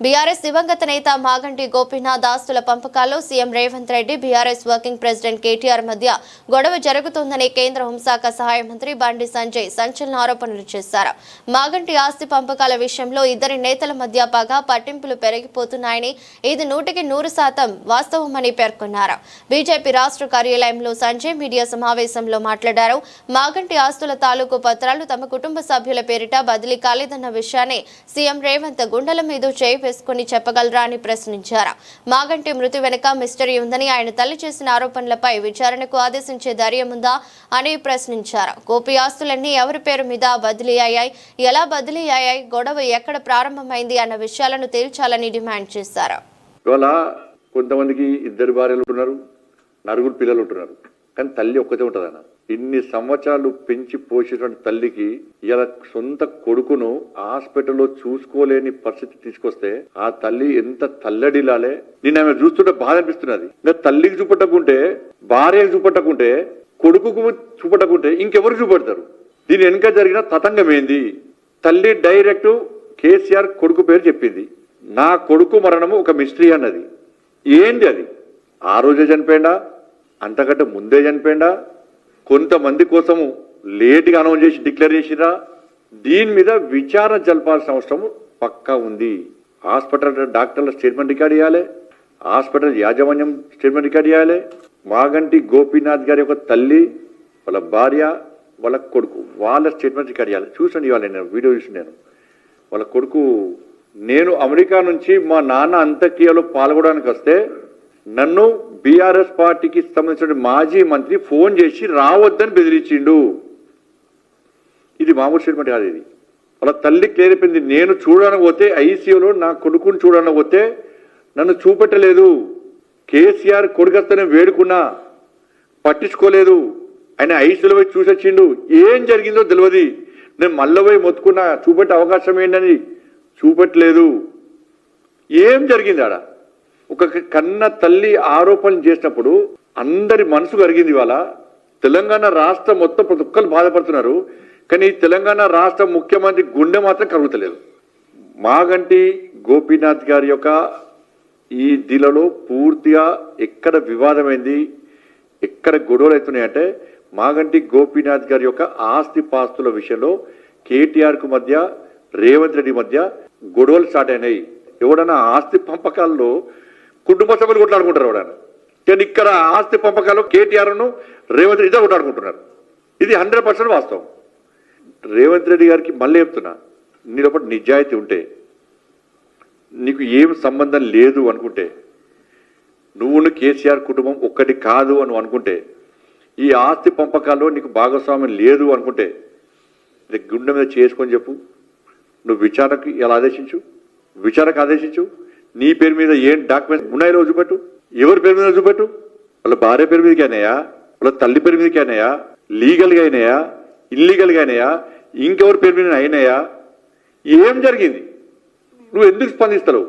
BRS దివంగత నేత మాగంటి గోపీనాథ్ ఆస్తుల పంపకాల్లో CM Revanth Reddy BRS working president KTR మధ్య గొడవ జరుగుతోందని కేంద్ర హోంశాఖ సహాయ మంత్రి బండి సంజయ్ సంచలన ఆరోపణలు చేశారు. మాగంటి ఆస్తి పంపకాల విషయంలో ఇద్దరి నేతల మధ్య పగ పట్టింపులు పెరిగిపోతున్నాయని ఇది నూటికి నూరు శాతం వాస్తవమని పేర్కొన్నారు. బీజేపీ రాష్ట్ర కార్యాలయంలో సంజయ్ మీడియా సమావేశంలో మాట్లాడారు. మాగంటి ఆస్తుల తాలూకు పత్రాలు తమ కుటుంబ సభ్యుల పేరిట బదిలీ కాలేదన్న విషయాన్ని సీఎం రేవంత్ గుండెల మీద చేయి వేసుకుని చెప్పగలరా అని ప్రశ్నించారు. మాగంటి మృతి వెనుక మిస్టరీ ఉందని ఆయన తల్లి చేసిన ఆరోపణలపై విచారణకు ఆదేశించే ధైర్యం ఉందా అని ప్రశ్నించారు. గోపి ఆస్తులన్నీ ఎవరి పేరు మీద బదిలీ అయ్యాయి? ఎలా బదిలీ అయ్యాయి? గొడవ ఎక్కడ ప్రారంభమైంది అన్న విషయాలను తేల్చాలని డిమాండ్ చేశారు. కొంతమందికి ఇద్దరు భార్యలు ఉంటున్నారు నలుగురు పిల్లలు ఉంటున్నారు. కానీ తల్లి ఒక్కతే ఉంటుంది అన్న. ఇన్ని సంవత్సరాలు పెంచి పోషించిన తల్లికి ఇలా సొంత కొడుకును హాస్పిటల్లో చూసుకోలేని పరిస్థితి తీసుకొస్తే ఆ తల్లి ఎంత తల్లడిలాలే నేను ఆమె చూస్తుంటే బాధ అనిపిస్తున్నది. ఇంకా తల్లికి చూపట్టకుంటే భార్యకు చూపట్టకుంటే కొడుకుకు చూపట్టకుంటే ఇంకెవరు చూపెడతారు? దీని వెనుక జరిగిన తతంగం ఏంది తల్లి డైరెక్ట్ కేసీఆర్ కొడుకు పేరు చెప్పింది. నా కొడుకు మరణము ఒక మిస్టరీ అన్నది. ఏంది అది? ఆ రోజే చనిపోయిందా అంతకంటే ముందే చనిపోయిందా కొంతమంది కోసము లేట్గా అనౌన్స్ చేసి డిక్లేర్ చేసిరా దీని మీద విచారణ జరపాల్సిన అవసరం పక్కా ఉంది. హాస్పిటల్ డాక్టర్ల స్టేట్మెంట్ రికార్డ్ చేయాలి. హాస్పిటల్ యాజమాన్యం స్టేట్మెంట్ రికార్డ్ చేయాలి. మాగంటి గోపీనాథ్ గారి యొక్క తల్లి వాళ్ళ భార్య వాళ్ళ కొడుకు వాళ్ళ స్టేట్మెంట్ రికార్డ్ చేయాలి. చూసండి ఇవాళ నేను వీడియో చూసి నేను. వాళ్ళ కొడుకు నేను అమెరికా నుంచి మా నాన్న అంత్యక్రియలో పాల్గొనడానికి వస్తే నన్ను బీఆర్ఎస్ పార్టీకి సంబంధించిన మాజీ మంత్రి ఫోన్ చేసి రావద్దని బెదిరించిండు. ఇది మామూలు స్టేట్మెంట్ కాదు ఇది. వాళ్ళ తల్లి క్లియర్ నేను చూడడానికి పోతే ఐసీయూలో నా కొడుకుని చూడడానికి పోతే నన్ను చూపెట్టలేదు. కేసీఆర్ కొడుకొస్తేనే వేడుకున్నా పట్టించుకోలేదు. ఆయన ఐసీలో పోయి చూసొచ్చిండు. ఏం జరిగిందో తెలియదు నేను మళ్ళీ పోయి మొత్తుకున్నా. చూపెట్టే అవకాశం ఏంటని చూపెట్టలేదు. ఏం జరిగింది ఆడ? ఒక కన్న తల్లి ఆరోపణలు చేసినప్పుడు అందరి మనసు కరిగింది ఇవాళ. తెలంగాణ రాష్ట్రం మొత్తం ప్రతి ఒక్కరు బాధపడుతున్నారు. కానీ ఈ తెలంగాణ రాష్ట్ర ముఖ్యమంత్రి గుండె మాత్రం కరుగుతలేదు. మాగంటి గోపీనాథ్ గారి యొక్క ఈ దిలలో పూర్తిగా ఎక్కడ వివాదమైంది ఎక్కడ గొడవలు అవుతున్నాయంటే మాగంటి గోపీనాథ్ గారి యొక్క ఆస్తి పాస్తుల విషయంలో కేటీఆర్కు మధ్య రేవంత్ రెడ్డి మధ్య గొడవలు స్టార్ట్ అయినాయి. ఎవడన్నా ఆస్తి పంపకాల్లో కుటుంబ సభ్యులు కొట్లాడుకుంటారు ఎవడన్నా కానీ ఇక్కడ ఆస్తి పంపకాలు కేటీఆర్ను రేవంత్ రెడ్డి కొట్లాడుకుంటున్నారు. ఇది హండ్రెడ్ పర్సెంట్ వాస్తవం. రేవంత్ రెడ్డి గారికి మళ్ళీ చెప్తున్నా నీ లోపల నిజాయితీ ఉంటే నీకు ఏం సంబంధం లేదు అనుకుంటే నువ్వును కేసీఆర్ కుటుంబం ఒక్కటి కాదు అని అనుకుంటే ఈ ఆస్తి పంపకాల్లో నీకు భాగస్వామ్యం లేదు అనుకుంటే ఇది గుండె మీద చేసుకొని చెప్పు. నువ్వు విచారణకి ఎలా ఆదేశించు? విచారణకు ఆదేశించు. నీ పేరు మీద ఏం డాక్యుమెంట్స్ ఉన్నాయో రుజుపెట్టు ఎవరి పేరు మీద రుజుపెట్టు వాళ్ళ భార్య పేరు మీదకి అయినాయా? వాళ్ళ తల్లి పేరు మీదకి అయినాయా? లీగల్గా అయినాయా? ఇల్లీగల్గా అయినాయా? ఇంకెవరి పేరు మీద అయినాయా? ఏం జరిగింది? నువ్వు ఎందుకు స్పందిస్తలేవు?